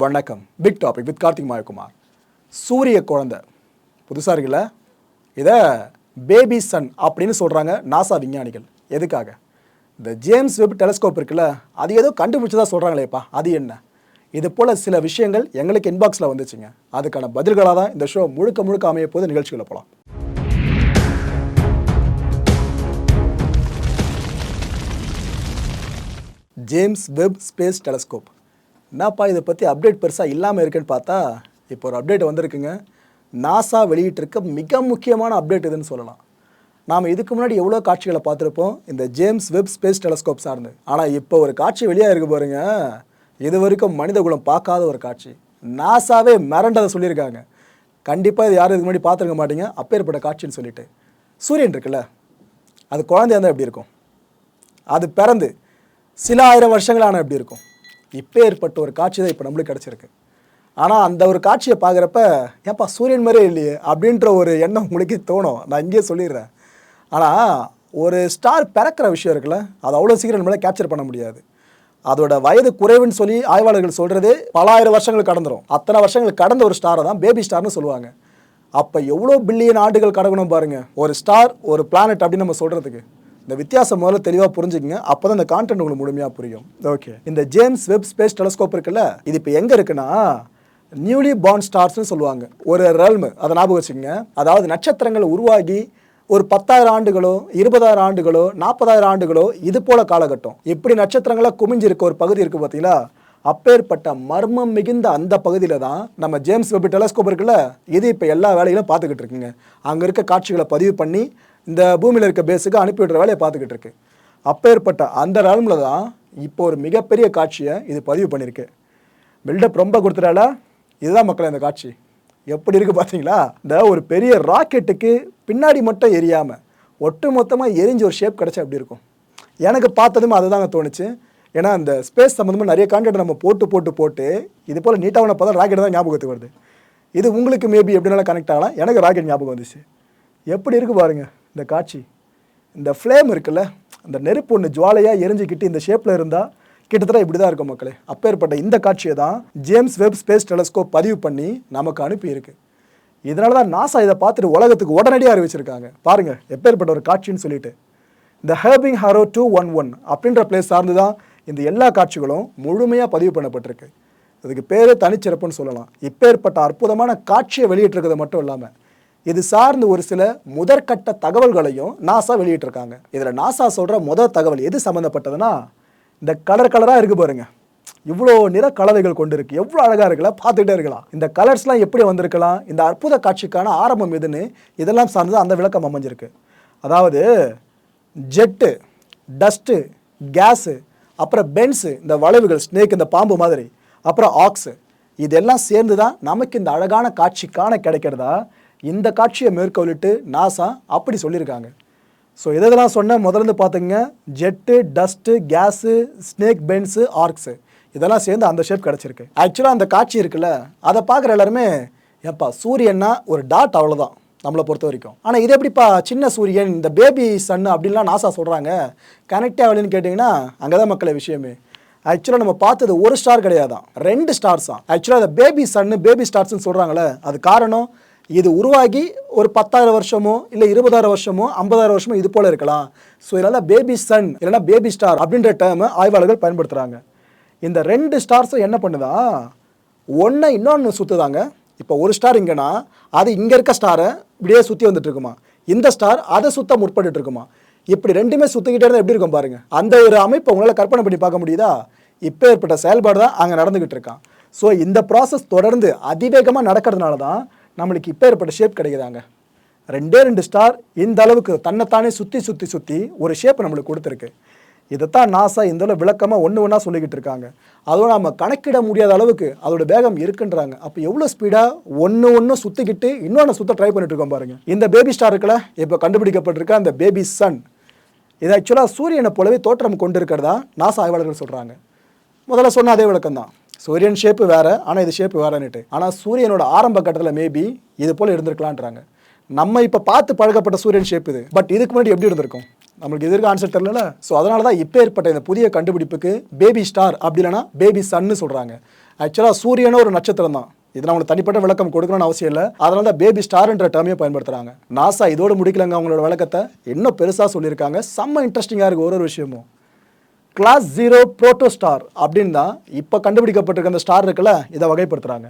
வணக்கம். Big topic with Karthik Mayakumar. சூரிய குழந்தை. புதுசாக இருக்குல்ல? இதை பேபி சன் அப்படின்னு சொல்கிறாங்க நாசா விஞ்ஞானிகள். எதுக்காக? இந்த ஜேம்ஸ் வெப் டெலஸ்கோப் இருக்குல்ல அது ஏதோ கண்டுபிடிச்சதாக சொல்கிறாங்களேப்பா அது என்ன? இது போல் சில விஷயங்கள் எங்களுக்கு இன்பாக்ஸில் வந்துச்சுங்க. அதுக்கான பதில்களாக தான் இந்த ஷோ முழுக்க முழுக்க அமைய போது நிகழ்ச்சிகளை போகலாம் ஜேம்ஸ் வெப் ஸ்பேஸ் டெலஸ்கோப் என்னப்பா இதை பற்றி அப்டேட் பெருசாக இல்லாமல் இருக்குன்னு பார்த்தா இப்போ ஒரு அப்டேட் வந்திருக்குங்க. நாசா வெளியிட்டிருக்க மிக முக்கியமான அப்டேட் இதுன்னு சொல்லலாம். நாம் இதுக்கு முன்னாடி எவ்வளோ காட்சிகளை பார்த்துருப்போம்? இந்த ஜேம்ஸ் வெப் ஸ்பேஸ் டெலஸ்கோப் சார்ந்து. ஆனால் இப்போ ஒரு காட்சி வெளியாக இருக்கு பாருங்க. இது வரைக்கும் மனித குலம் பார்க்காத ஒரு காட்சி. நாசாவே மிரண்டதை சொல்லியிருக்காங்க. கண்டிப்பாக இது யாரும் இதுக்கு முன்னாடி பார்த்துருக்க மாட்டீங்க. அப்பேற்பட்ட காட்சின்னு சொல்லிட்டு. சூரியன் இருக்குல்ல? அது குழந்தையா இருந்தால் எப்படி இருக்கும்? அது பிறந்து சில ஆயிரம் வருஷங்களான எப்படி இருக்கும்? இப்போ ஏற்பட்ட ஒரு காட்சி தான் இப்போ நம்மளுக்கு கிடச்சிருக்கு. ஆனால் அந்த ஒரு காட்சியை பார்க்குறப்ப ஏப்பா சூரியன் மாதிரியே இல்லையே? அப்படின்ற ஒரு எண்ணம் உங்களுக்கு தோணும். நான் இங்கேயே சொல்லிடுறேன். ஆனால் ஒரு ஸ்டார் பிறக்கிற விஷயம் இருக்குல்ல அது அவ்வளோ சீக்கிரம் நம்மளால் கேப்சர் பண்ண முடியாது. அதோட வயது குறைவுன்னு சொல்லி ஆய்வாளர்கள் சொல்கிறது பல ஆயிரம் வருஷங்கள் கடந்துடும் அத்தனை வருஷங்கள் கடந்த ஒரு ஸ்டாரை தான் பேபி ஸ்டார்னு சொல்லுவாங்க. அப்போ எவ்வளோ பில்லியன் ஆண்டுகள் கடக்கணும் பாருங்கள் ஒரு ஸ்டார் ஒரு பிளானட் அப்படின்னு நம்ம சொல்கிறதுக்கு இந்த வித்தியாசம் முதல்ல தெளிவாக புரிஞ்சுக்கங்க. அப்போ தான் இந்த கான்டென்ட் உங்களுக்கு முழுமையாக புரியும். ஓகே இந்த ஜேம்ஸ் வெப் ஸ்பேஸ் டெலஸ்கோப் இருக்குல்ல இது இப்போ எங்கே இருக்குன்னா நியூலி பார்ன் ஸ்டார்ஸ்னு சொல்லுவாங்க. ஒரு ரெல்மு அதை ஞாபகம் வச்சுக்கோங்க. அதாவது நட்சத்திரங்கள் உருவாகி ஒரு பத்தாயிரம் ஆண்டுகளோ இருபதாயிரம் ஆண்டுகளோ நாற்பதாயிரம் ஆண்டுகளோ இது போல காலகட்டம். இப்படி நட்சத்திரங்களா குமிஞ்சிருக்க ஒரு பகுதி இருக்கு பார்த்தீங்களா அப்பேற்பட்ட மர்மம் மிகுந்த அந்த பகுதியில் தான் நம்ம ஜேம்ஸ் வெப் டெலஸ்கோப் இருக்குல்ல இது இப்போ எல்லா வேலைகளும் பார்த்துக்கிட்டு இருக்குங்க. அங்கே இருக்க காட்சிகளை பதிவு பண்ணி இந்த பூமியில் இருக்க பேஸுக்கு அனுப்பி விடுற வேலையை பார்த்துக்கிட்டு இருக்கு. அப்பேற்பட்ட அந்த ராலமில் தான் இப்போ ஒரு மிகப்பெரிய காட்சியை இது பதிவு பண்ணியிருக்கு. பில்டப் ரொம்ப கொடுத்துட்டால இதுதான் மக்களே இந்த காட்சி. எப்படி இருக்குது பார்த்தீங்களா? இந்த ஒரு பெரிய ராக்கெட்டுக்கு பின்னாடி மட்டும் எரியாமல் ஒட்டு மொத்தமாக எரிஞ்ச ஒரு ஷேப் கிடச்சா அப்படி இருக்கும்? எனக்கு பார்த்ததும் அதுதாங்க தோணுச்சு. ஏன்னா அந்த ஸ்பேஸ் சம்மந்தமாக நிறைய கான்டெக்ட் நம்ம போட்டு போட்டு போட்டு இது போல் நீட்டாக பார்த்தா ராக்கெட் தான் ஞாபகத்துக்கு வருது. இது உங்களுக்கு மேபி எப்படினாலும் கனெக்ட் ஆகலாம். எனக்கு ராக்கெட் ஞாபகம் வந்துச்சு. எப்படி இருக்குது பாருங்கள் இந்த காட்சி. இந்த ஃப்ளேம் இருக்குல்ல அந்த நெருப்பு ஒன்று ஜுவாலையாக எரிஞ்சுக்கிட்டு இந்த ஷேப்பில் இருந்தால் கிட்டத்தட்ட இப்படி தான் இருக்கும் மக்களே. அப்பேற்பட்ட இந்த காட்சியை தான் ஜேம்ஸ் வெப் ஸ்பேஸ் டெலஸ்கோப் பதிவு பண்ணி நமக்கு அனுப்பியிருக்கு. இதனால தான் நாசா இதை பார்த்துட்டு உலகத்துக்கு உடனடியாக அறிவிச்சிருக்காங்க. பாருங்கள் எப்பேற்பட்ட ஒரு காட்சின்னு சொல்லிட்டு. இந்த ஹேபிங் ஹரோ டூ ஒன் ஒன் அப்படின்ற பிளேஸ் சார்ந்து தான் இந்த எல்லா காட்சிகளும் முழுமையாக பதிவு பண்ணப்பட்டிருக்கு. இதுக்கு பேர் தனிச்சிறப்புன்னு சொல்லலாம். இப்பேற்பட்ட அற்புதமான காட்சியை வெளியிட்டிருக்கிறது மட்டும் இல்லாமல் இது சார்ந்து ஒரு சில முதற்கட்ட தகவல்களையும் நாசா வெளியிட்டிருக்காங்க. இதில் நாசா சொல்கிற முதல் தகவல் எது சம்மந்தப்பட்டதுன்னா இந்த கலர் கலராக இருக்கு பாருங்க. இவ்வளோ நிற கலவைகள் கொண்டு இருக்கு. எவ்வளோ அழகாக இருக்குல்ல பார்த்துக்கிட்டே இருக்கலாம். இந்த கலர்ஸ்லாம் எப்படி வந்திருக்கலாம்? இந்த அற்புத காட்சிக்கான ஆரம்பம் எதுன்னு இதெல்லாம் சார்ந்து அந்த விளக்கம் அமைஞ்சிருக்கு. அதாவது ஜெட்டு டஸ்ட்டு கேஸு அப்புறம் பென்ஸு இந்த வளைவுகள் ஸ்னேக் இந்த பாம்பு மாதிரி. அப்புறம் ஆக்ஸு இதெல்லாம் சேர்ந்து தான் நமக்கு இந்த அழகான காட்சி காண கிடைக்கிறதா? இந்த காட்சியை மேற்கொள்ளிட்டு நாசா அப்படி சொல்லியிருக்காங்க. ஸோ இதெல்லாம் சொன்ன? முதல்ல இருந்து பார்த்துங்க jet dust gas snake bends arcs இதெல்லாம் சேர்ந்து அந்த ஷேப் கிடச்சிருக்கு. ஆக்சுவலாக அந்த காட்சி இருக்குல்ல அதை பார்க்குற எல்லாருமே எப்பா சூரியன்னா ஒரு டாட் அவ்வளோதான் நம்மளை பொறுத்த வரைக்கும். ஆனால் இது எப்படிப்பா சின்ன சூரியன் இந்த பேபி சன்னு அப்படின்லாம் நாசா சொல்கிறாங்க கனெக்ட் ஆகலன்னு கேட்டிங்கன்னா அங்கே தான் மக்களை விஷயமே. ஆக்சுவலாக நம்ம பார்த்தது ஒரு ஸ்டார் கிடையாதான். ரெண்டு ஸ்டார்ஸ் தான் ஆக்சுவலாக அந்த பேபி சன்னு பேபி ஸ்டார்ஸ்னு சொல்கிறாங்களே அது காரணம்? இது உருவாகி ஒரு பத்தாயிரம் வருஷமோ இல்லை இருபதாயிரம் வருஷமோ ஐம்பதாயிரம் வருஷமோ இது போல இருக்கலாம். ஸோ இதனால் பேபி சன் இல்லைன்னா பேபி ஸ்டார் அப்படின்ற டேர்மை ஆய்வாளர்கள் பயன்படுத்துகிறாங்க இந்த ரெண்டு ஸ்டார்ஸும் என்ன பண்ணுதா? ஒன்றை இன்னொன்று சுற்றுதாங்க இப்போ ஒரு ஸ்டார் இங்கேனா அது இங்கே இருக்க ஸ்டாரை இப்படியே சுற்றி வந்துட்டு இருக்குமா? இந்த ஸ்டார் அதை சுத்த முற்பட்டு இருக்குமா? இப்படி ரெண்டுமே சுற்றிக்கிட்டே இருந்தால் எப்படி இருக்கும் பாருங்க. அந்த ஒரு அமைப்பை உங்களால் கற்பனை பண்ணி பார்க்க முடியுதா? இப்போ ஏற்பட்ட செயல்பாடு தான் அங்கே நடந்துக்கிட்டு இருக்கான். ஸோ இந்த ப்ராசஸ் தொடர்ந்து அதிவேகமாக நடக்கிறதுனால தான் நம்மளுக்கு இப்போ ஏற்பட்ட ஷேப் கிடைக்குதாங்க. ரெண்டே ரெண்டு ஸ்டார் இந்த அளவுக்கு தன்னைத்தானே சுற்றி சுற்றி சுற்றி ஒரு ஷேப் நம்மளுக்கு கொடுத்துருக்கு. இதைத்தான் நாசா இந்த அளவு விளக்கமாக ஒன்று ஒன்றா சொல்லிக்கிட்டு இருக்காங்க. அதோட நம்ம கணக்கிட முடியாத அளவுக்கு அதோட வேகம் இருக்குன்றாங்க. அப்போ எவ்வளோ ஸ்பீடாக ஒன்று ஒன்று சுற்றிக்கிட்டு இன்னொன்று சுற்ற ட்ரை பண்ணிட்டு இருக்கோம் பாருங்க. இந்த பேபி ஸ்டார் இப்போ கண்டுபிடிக்கப்பட்டிருக்க அந்த பேபி சன் இது ஆக்சுவலாக சூரியனை போலவே தோற்றம் கொண்டு இருக்கிறதா நாசா ஆய்வாளர்கள் சொல்கிறாங்க முதல்ல சொன்ன அதே விளக்கம் தான் சூரியன் ஷேப்பு வேறு ஆனால் இது ஷேப்பு வேறன்னுட்டு. ஆனால் சூரியனோட ஆரம்ப கட்டத்தில் மேபி இது போல் இருந்திருக்கலான்றாங்க. நம்ம இப்போ பார்த்து பழக்கப்பட்ட சூரியன் ஷேப் இது. பட் இதுக்கு முன்னாடி எப்படி இருந்திருக்கும்? நம்மளுக்கு எதிர்க்க ஆன்சர் தெரியல ஸோ அதனால தான் இப்போ ஏற்பட்ட இந்த புதிய கண்டுபிடிப்புக்கு பேபி ஸ்டார் அப்படி இல்லைன்னா பேபி சன்னு சொல்கிறாங்க ஆக்சுவலாக சூரியனும் ஒரு நட்சத்திரம் தான். இது அவங்களுக்கு தனிப்பட்ட விளக்கம் கொடுக்கணும்னு அவசியம் இல்லை. அதனால தான் பேபி ஸ்டார்ன்ற டேர்மையும் பயன்படுத்துகிறாங்க நாசா இதோடு முடிக்கலங்க அவங்களோட விளக்கத்தை. இன்னும் பெருசாக சொல்லியிருக்காங்க. செம்ம இன்ட்ரெஸ்டிங்காக இருக்குது ஒரு ஒரு விஷயமும். கிளாஸ் ஜீரோ புரோட்டோ ஸ்டார் அப்படின்னு தான் இப்போ கண்டுபிடிக்கப்பட்டிருக்க அந்த ஸ்டார் இருக்குல்ல இதை வகைப்படுத்துகிறாங்க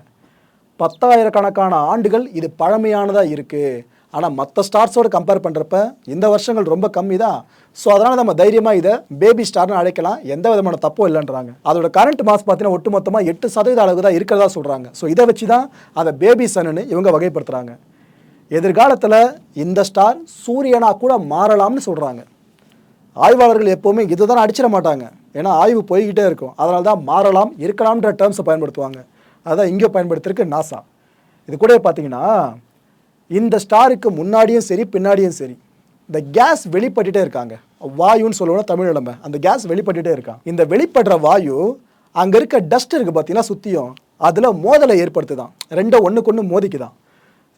பத்தாயிரக்கணக்கான ஆண்டுகள் இது பழமையானதாக இருக்குது ஆனால் மற்ற ஸ்டார்ஸோடு கம்பேர் பண்ணுறப்ப இந்த வருஷங்கள் ரொம்ப கம்மி தான் ஸோ அதனால் நம்ம தைரியமாக இதை பேபி ஸ்டார்னு அழைக்கலாம். எந்த விதமான தப்பும் இல்லைன்றாங்க. அதோட கரண்ட் மாஸ் பார்த்தீங்கன்னா ஒட்டுமொத்தமாக எட்டு சதவீத அளவு தான் இருக்கிறதா சொல்கிறாங்க ஸோ இதை வச்சு தான் அதை பேபி சன்னு இவங்க வகைப்படுத்துகிறாங்க எதிர்காலத்தில் இந்த ஸ்டார் சூரியனாக கூட மாறலாம்னு சொல்கிறாங்க ஆய்வாளர்கள் எப்போவுமே இதை தான் அடிச்சிட மாட்டாங்க. ஏன்னா ஆய்வு போய்கிட்டே இருக்கும். அதனால தான் மாறலாம் இருக்கலாம்ன்ற டேர்ம்ஸை பயன்படுத்துவாங்க. அதான் இங்கே பயன்படுத்திருக்கு நாசா இது கூட பார்த்தீங்கன்னா இந்த ஸ்டாருக்கு முன்னாடியும் சரி பின்னாடியும் சரி இந்த கேஸ் வெளிப்பட்டுட்டே இருக்காங்க. வாயுன்னு சொல்லுவோம் தமிழ் நம்ம அந்த கேஸ் வெளிப்பட்டுட்டே இருக்கான். இந்த வெளிப்படுற வாயு அங்கே இருக்க டஸ்ட் இருக்குது பார்த்தீங்கன்னா சுற்றியும் அதில் மோதலை ஏற்படுத்துதான். ரெண்டும் ஒன்றுக்கு ஒன்று மோதிக்குதான்.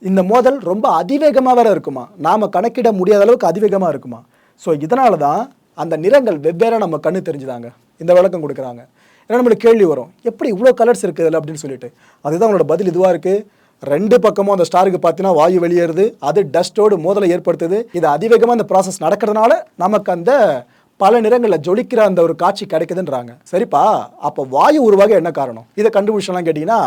இந்த மோதல் ரொம்ப அதிவேகமாக வேற இருக்குமா? நாம் கணக்கிட முடியாத அளவுக்கு அதிவேகமாக இருக்குமா? ஸோ இதனால தான் அந்த நிறங்கள் வெவ்வேறாக நம்ம கண்ணு தெரிஞ்சுதாங்க. இந்த விளக்கம் கொடுக்குறாங்க. ஏன்னா நம்மளுக்கு கேள்வி வரும். எப்படி இவ்வளோ கலர்ஸ் இருக்குது இல்லை அப்படின்னு சொல்லிட்டு. அதுதான் அவங்களோட பதில் இதுவாக இருக்குது ரெண்டு பக்கமும் அந்த ஸ்டாருக்கு பார்த்தீங்கன்னா வாயு வெளியேறுது. அது டஸ்ட்டோடு மோதலை ஏற்படுத்துது. இது அதிவேகமாக அந்த ப்ராசஸ் நடக்கிறதுனால நமக்கு அந்த பல நிறங்களில் ஜொலிக்கிற அந்த ஒரு காட்சி கிடைக்குதுன்றாங்க. சரிப்பா அப்போ வாயு உருவாக என்ன காரணம்? இதை கண்டுபிடிச்சலாம் கேட்டிங்கன்னா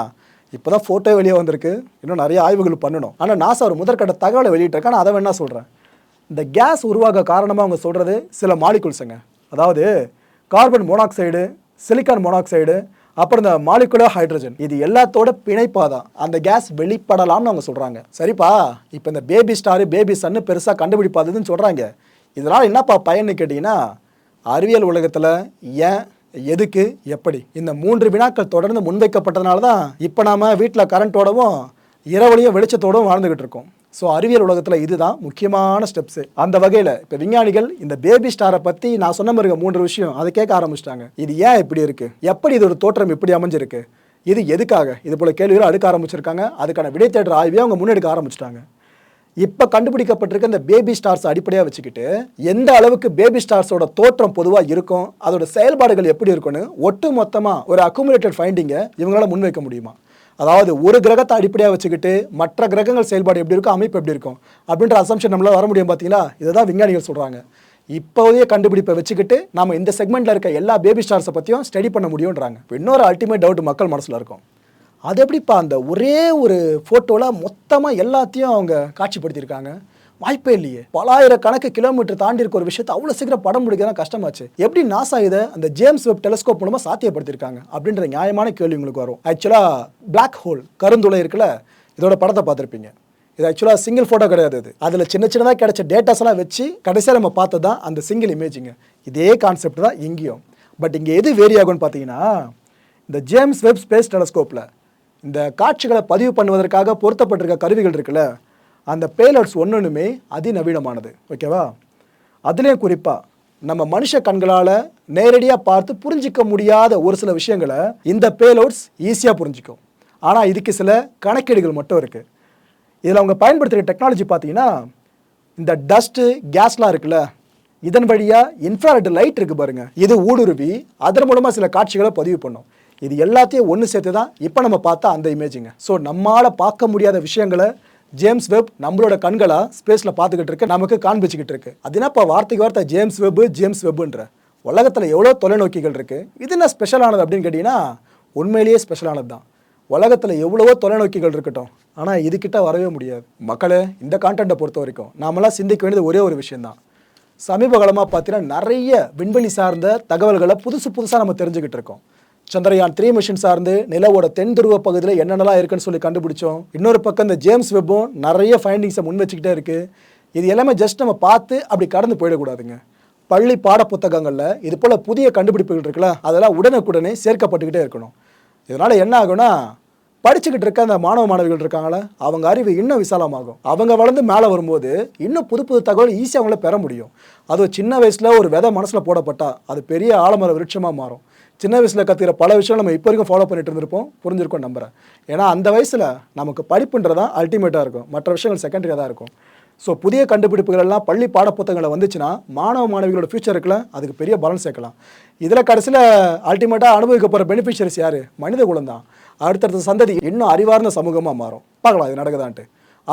இப்போ தான் ஃபோட்டோ வெளியே வந்திருக்கு. இன்னும் நிறைய ஆய்வுகள் பண்ணணும். ஆனால் நாசா ஒரு முதற்கட்ட தகவலை வெளியிட்டிருக்கேன் நான் அதை வேணா சொல்கிறேன் இந்த கேஸ் உருவாக காரணமாக அவங்க சொல்கிறது சில மாலிகுல்ஸுங்க அதாவது கார்பன் மோனாக்சைடு சிலிக்கான் மோனாக்சைடு அப்புறம் இந்த மாலிகுலர் ஹைட்ரஜன் இது எல்லாத்தோட பிணைப்பாக தான். அந்த கேஸ் வெளிப்படலாம்னு அவங்க சொல்கிறாங்க சரிப்பா இப்போ இந்த பேபி ஸ்டாரு பேபி சன்னு பெருசாக கண்டுபிடிப்பாதுன்னு சொல்கிறாங்க இதனால் என்னப்பா பயன்னு கேட்டிங்கன்னா அறிவியல் உலகத்தில் ஏன் எதுக்கு எப்படி இந்த மூன்று வினாக்கள் தொடர்ந்து முன்வைக்கப்பட்டதுனால தான் இப்போ நாம் வீட்டில் கரண்ட்டோடவும் இரவுலையும் வெளிச்சத்தோடவும் வாழ்ந்துக்கிட்டு இருக்கோம். ஸோ அறிவியல் உலகத்தில் இதுதான் முக்கியமான ஸ்டெப்ஸு அந்த வகையில் இப்போ விஞ்ஞானிகள் இந்த பேபி ஸ்டாரை பற்றி நான் சொன்ன மாதிரி மூன்று விஷயம். அதை கேட்க ஆரம்பிச்சிட்டாங்க. இது ஏன் இப்படி இருக்குது எப்படி இதோட தோற்றம் இப்படி அமைஞ்சிருக்கு? இது எதுக்காக? இது போல் கேள்விகள் அடுக்க ஆரம்பிச்சிருக்காங்க. அதுக்கான விடை தேடுற ஆய்வையை அவங்க முன்னெடுக்க ஆரம்பிச்சிட்டாங்க. இப்போ கண்டுபிடிக்கப்பட்டிருக்க இந்த பேபி ஸ்டார்ஸ் அடிப்படையாக வச்சுக்கிட்டு எந்த அளவுக்கு பேபி ஸ்டார்ஸோட தோற்றம் பொதுவாக இருக்கும் அதோட செயல்பாடுகள் எப்படி இருக்கும்னு ஒட்டு மொத்தமாக ஒரு அக்குமுலேட்டட் ஃபைண்டிங்கை இவங்களால முன்வைக்க முடியுமா? அதாவது ஒரு கிரகத்தை அடிப்படையாக வச்சுக்கிட்டு மற்ற கிரகங்கள் செயல்பாடு எப்படி இருக்கும் அமைப்பு எப்படி இருக்கும் அப்படின்ற அசம்ஷன் நம்மளால் வர முடியும் பார்த்தீங்களா? இதுதான் விஞ்ஞானிகள் சொல்கிறாங்க இப்போதைய கண்டுபிடிப்பை வச்சுக்கிட்டு நம்ம இந்த செக்மெண்ட்டில் இருக்க எல்லா பேபி ஸ்டார்ஸை பற்றியும் ஸ்டடி பண்ண முடியுன்றாங்க இன்னொரு அல்டிமேட் டவுட் மக்கள் மனசில் இருக்கும். அது எப்படிப்பா அந்த ஒரே ஒரு ஃபோட்டோவில் மொத்தமாக எல்லாத்தையும் அவங்க காட்சிப்படுத்தியிருக்காங்க? வாய்ப்பே இல்லையே. பலாயிரக்கணக்கு கிலோமீட்டர் தாண்டி இருக்க ஒரு விஷயத்தை அவ்வளோ சீக்கிரம் படம் முடிக்கிறதா கஷ்டமாச்சு. எப்படி நாசா இதை அந்த ஜேம்ஸ் வெப் டெலஸ்கோப் மூலமாக சாத்தியப்படுத்தியிருக்காங்க அப்படின்ற நியாயமான கேள்வி உங்களுக்கு வரும். ஆக்சுவலாக பிளாக் ஹோல் கருந்துளை இருக்குல்ல இதோட படத்தை பார்த்துருப்பீங்க. இது ஆக்சுவலாக சிங்கிள் ஃபோட்டோ கிடையாது அது அதில் சின்ன சின்னதாக கிடைச்ச டேட்டாஸ்லாம் வச்சு கடைசியாக நம்ம பார்த்தது தான் அந்த சிங்கிள் இமேஜிங்க இதே கான்செப்ட் தான் இங்கேயும். பட் இங்கே எது வேரி ஆகும்னு பார்த்தீங்கன்னா இந்த ஜேம்ஸ் வெப் ஸ்பேஸ் டெலஸ்கோப்பில் இந்த காட்சிகளை பதிவு பண்ணுவதற்காக பொருத்தப்பட்டிருக்க கருவிகள் இருக்குல்ல அந்த பேலட்ஸ் ஒன்றுமே அதிநவீனமானது. ஓகேவா? அதுலேயும் குறிப்பாக நம்ம மனுஷ கண்களால் நேரடியாக பார்த்து புரிஞ்சிக்க முடியாத ஒரு சில விஷயங்களை இந்த பேலோட்ஸ் ஈஸியாக புரிஞ்சிக்கும். ஆனால் இதுக்கு சில கணக்கீடுகள் மட்டும் இருக்குது இதில் அவங்க பயன்படுத்துகிற டெக்னாலஜி பார்த்தீங்கன்னா இந்த டஸ்ட்டு கேஸ்லாம் இருக்குல்ல இதன் வழியாக இன்ஃப்ராரெட் லைட் இருக்குது பாருங்கள் இது ஊடுருவி அதன் மூலமாக சில காட்சிகளை பதிவு பண்ணும். இது எல்லாத்தையும் ஒன்று சேர்த்து தான் இப்போ நம்ம பார்த்தா அந்த இமேஜிங்க. ஸோ நம்மளால் பார்க்க முடியாத விஷயங்களை ஜேம்ஸ் வெப் நம்மளோட கண்களா ஸ்பேஸில் பார்த்துக்கிட்டு இருக்கு நமக்கு காண்பிச்சுக்கிட்டு இருக்கு. அது என்னப்பா வார்த்தைக்கு வார்த்தை? ஜேம்ஸ் வெப் ஜேம்ஸ் வெப்ன்ற உலகத்தில் எவ்வளோ தொலைநோக்கிகள் இருக்கு? இது என்ன ஸ்பெஷலானது அப்படின்னு கேட்டிங்கன்னா உண்மையிலேயே ஸ்பெஷலானது தான். உலகத்தில் எவ்வளவோ தொலைநோக்கிகள் இருக்கட்டும். ஆனால் இதுக்கிட்ட வரவே முடியாது. மக்களே இந்த கான்டென்ட்டை பொறுத்த வரைக்கும் நாமெல்லாம் சிந்திக்க வேண்டியது ஒரே ஒரு விஷயம்தான் சமீப காலமாக பார்த்தீங்கன்னா நிறைய விண்வெளி சார்ந்த தகவல்களை புதுசு புதுசாக நம்ம தெரிஞ்சுக்கிட்டு இருக்கோம். சந்திரயான் த்ரீ மிஷின் சார்ந்து நிலவோட தென் துருவ பகுதியில் என்னென்னலாம் இருக்குன்னு சொல்லி கண்டுபிடிச்சோம். இன்னொரு பக்கம் இந்த ஜேம்ஸ் வெப்பும் நிறைய ஃபைண்டிங்ஸை முன் வச்சுக்கிட்டே இருக்குது இது எல்லாமே ஜஸ்ட் நம்ம பார்த்து அப்படி கடந்து போயிடக்கூடாதுங்க. பள்ளி பாட புத்தகங்களில் இது போல் புதிய கண்டுபிடிப்புகள் இருக்குல்ல அதெல்லாம் உடனுக்குடனே சேர்க்கப்பட்டுக்கிட்டே இருக்கணும். இதனால் என்ன ஆகும்னா படிச்சுக்கிட்டு இருக்க அந்த மாணவ மாணவிகள் இருக்காங்களே அவங்க அறிவு இன்னும் விசாலமாகும். அவங்க வளர்ந்து மேலே வரும்போது இன்னும் புது புது தகவல் ஈஸியாக அவங்கள பெற முடியும். அதுவும் சின்ன வயசில் ஒரு விதை மனசில் போடப்பட்டால் அது பெரிய ஆலமர விருட்சமாக மாறும். சின்ன வயசில் கற்றுக்கிற பல விஷயம் நம்ம இப்போ வரைக்கும் ஃபாலோ பண்ணிட்டு இருந்திருப்போம். புரிஞ்சிருக்கோம் நம்புறேன். ஏன்னா அந்த வயசில் நமக்கு படிப்புன்றதான் அல்டிமேட்டாக இருக்கும். மற்ற விஷயங்கள் செகண்டரியாக தான் இருக்கும். ஸோ புதிய கண்டுபிடிப்புகள் எல்லாம் பள்ளி பாடப்புத்தகங்களை வந்துச்சுன்னா மாணவ மாணவிகளோட ஃபியூச்சருக்குள்ள அதுக்கு பெரிய பலன் சேர்க்கலாம். இதில் கடைசியில் அல்டிமேட்டாக அனுபவிக்க போகிற பெனிஃபிஷரிஸ் யார்? மனித குலம் தான். அடுத்தடுத்த சந்ததி இன்னும் அறிவார்ந்த சமூகமாக மாறும். பார்க்கலாம் இது நடக்குதான்ட்டு.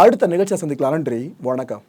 அடுத்த நிகழ்ச்சியை சந்திக்கலாம். நன்றி வணக்கம்.